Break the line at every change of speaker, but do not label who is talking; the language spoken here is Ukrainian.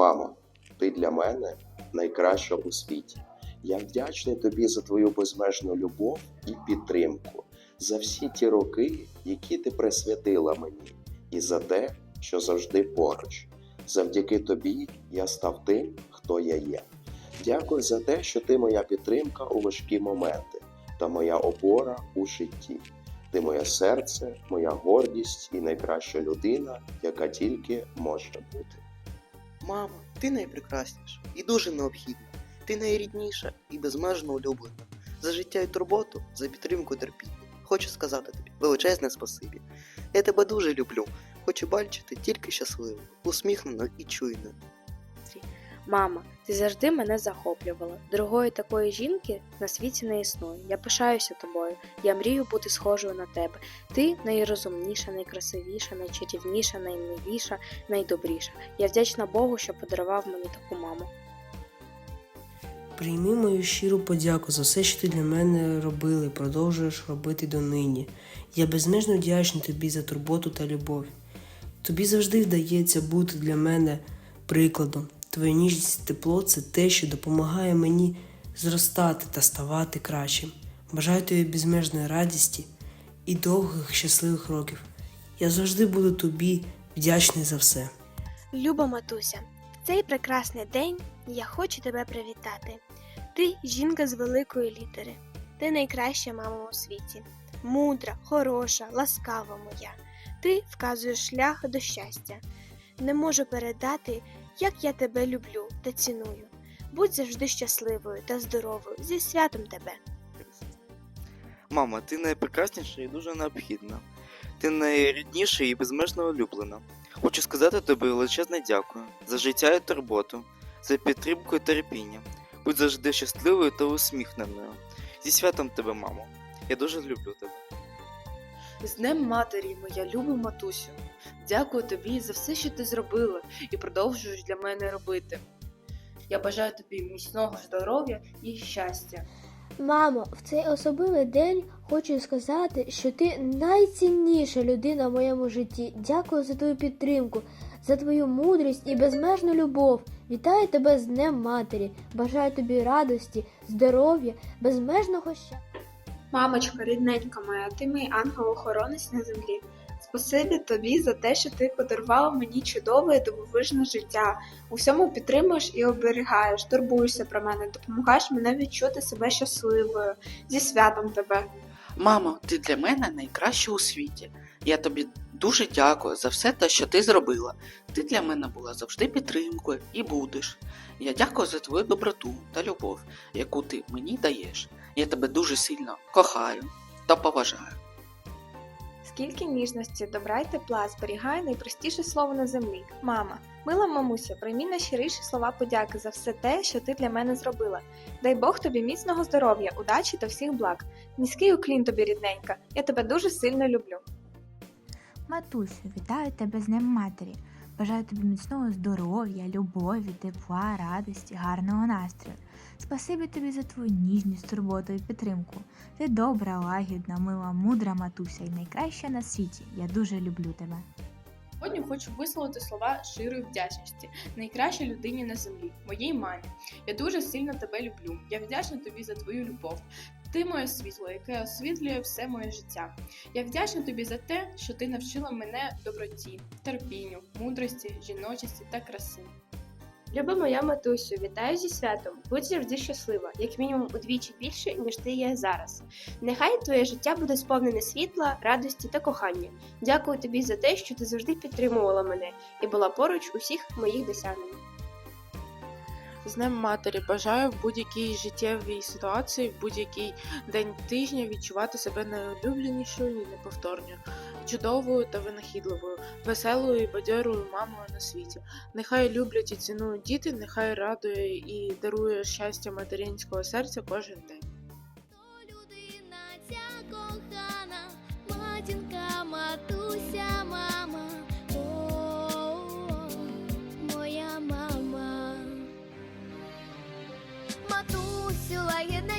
Мамо, ти для мене найкраща у світі. Я вдячний тобі за твою безмежну любов і підтримку, за всі ті роки, які ти присвятила мені, і за те, що завжди поруч. Завдяки тобі я став тим, хто я є. Дякую за те, що ти моя підтримка у важкі моменти та моя опора у житті. Ти моє серце, моя гордість і найкраща людина, яка тільки може бути.
Мамо, ти найпрекрасніша і дуже необхідна. Ти найрідніша і безмежно улюблена. За життя і турботу, за підтримку терпіння. Хочу сказати тобі величезне спасибі. Я тебе дуже люблю. Хочу бачити тільки щасливою, усміхненою і чуйною.
Мама, ти завжди мене захоплювала. Другої такої жінки на світі не існує. Я пишаюся тобою. Я мрію бути схожою на тебе. Ти найрозумніша, найкрасивіша, найчарівніша, наймиліша, найдобріша. Я вдячна Богу, що подарував мені таку маму.
Прийми мою щиру подяку за все, що ти для мене робила і продовжуєш робити донині. Я безмежно вдячний тобі за турботу та любов. Тобі завжди вдається бути для мене прикладом. Твоя ніжність і тепло це те, що допомагає мені зростати та ставати кращим. Бажаю тобі безмежної радісті і довгих щасливих років. Я завжди буду тобі вдячний за все.
Люба матуся, в цей прекрасний день я хочу тебе привітати. Ти жінка з великої літери. Ти найкраща мама у світі. Мудра, хороша, ласкава моя. Ти вказуєш шлях до щастя. Не можу передати, як я тебе люблю та ціную. Будь завжди щасливою та здоровою. Зі святом тебе.
Мама, ти найпрекрасніша і дуже необхідна. Ти найрідніша і безмежно улюблена. Хочу сказати тобі величезне дякую за життя і турботу, за підтримку і терпіння. Будь завжди щасливою та усміхненою. Зі святом тебе, мамо. Я дуже люблю тебе.
З Днем Матері, моя люба матусю. Дякую тобі за все, що ти зробила і продовжуєш для мене робити. Я бажаю тобі міцного здоров'я і щастя.
Мамо, в цей особливий день хочу сказати, що ти найцінніша людина в моєму житті. Дякую за твою підтримку, за твою мудрість і безмежну любов. Вітаю тебе з Днем Матері. Бажаю тобі радості, здоров'я, безмежного щастя.
Мамочко, рідненька моя, ти мій ангел-охоронець на землі. Спасибі тобі за те, що ти подарувала мені чудове і дивовижне життя. У всьому підтримуєш і оберігаєш, турбуєшся про мене, допомагаєш мене відчути себе щасливою. Зі святом тебе.
Мамо, ти для мене найкраща у світі. Я тобі дуже дякую за все те, що ти зробила. Ти для мене була завжди підтримкою і будеш. Я дякую за твою доброту та любов, яку ти мені даєш. Я тебе дуже сильно кохаю та поважаю.
Скільки ніжності, добра й тепла зберігає найпростіше слово на землі мама. Мила мамуся, приймі найщиріші слова подяки за все те, що ти для мене зробила. Дай Бог тобі міцного здоров'я, удачі та всіх благ. Низький уклін тобі, рідненька. Я тебе дуже сильно люблю.
Матусю, вітаю тебе з ним Матері. Бажаю тобі міцного здоров'я, любові, тепла, радості, гарного настрою. Спасибі тобі за твою ніжність, турботу і підтримку. Ти добра, лагідна, мила, мудра матуся і найкраща на світі. Я дуже люблю тебе.
Сьогодні хочу висловити слова щирої вдячності найкращій людині на землі, моїй мамі. Я дуже сильно тебе люблю. Я вдячна тобі за твою любов. Ти моє світло, яке освітлює все моє життя. Я вдячна тобі за те, що ти навчила мене доброті, терпінню, мудрості, жіночості та краси.
Люба моя матусю, вітаю зі святом. Будь завжди щаслива, як мінімум удвічі більше, ніж ти є зараз. Нехай твоє життя буде сповнене світла, радості та кохання. Дякую тобі за те, що ти завжди підтримувала мене і була поруч у всіх моїх досягненнях.
З Днем Матері бажаю в будь-якій життєвій ситуації, в будь-який день тижня відчувати себе найулюбленішою і неповторною, чудовою та винахідливою, веселою і бадьорою мамою на світі. Нехай люблять і цінують діти, нехай радує і дарує щастя материнського серця кожен день. матусю лагідне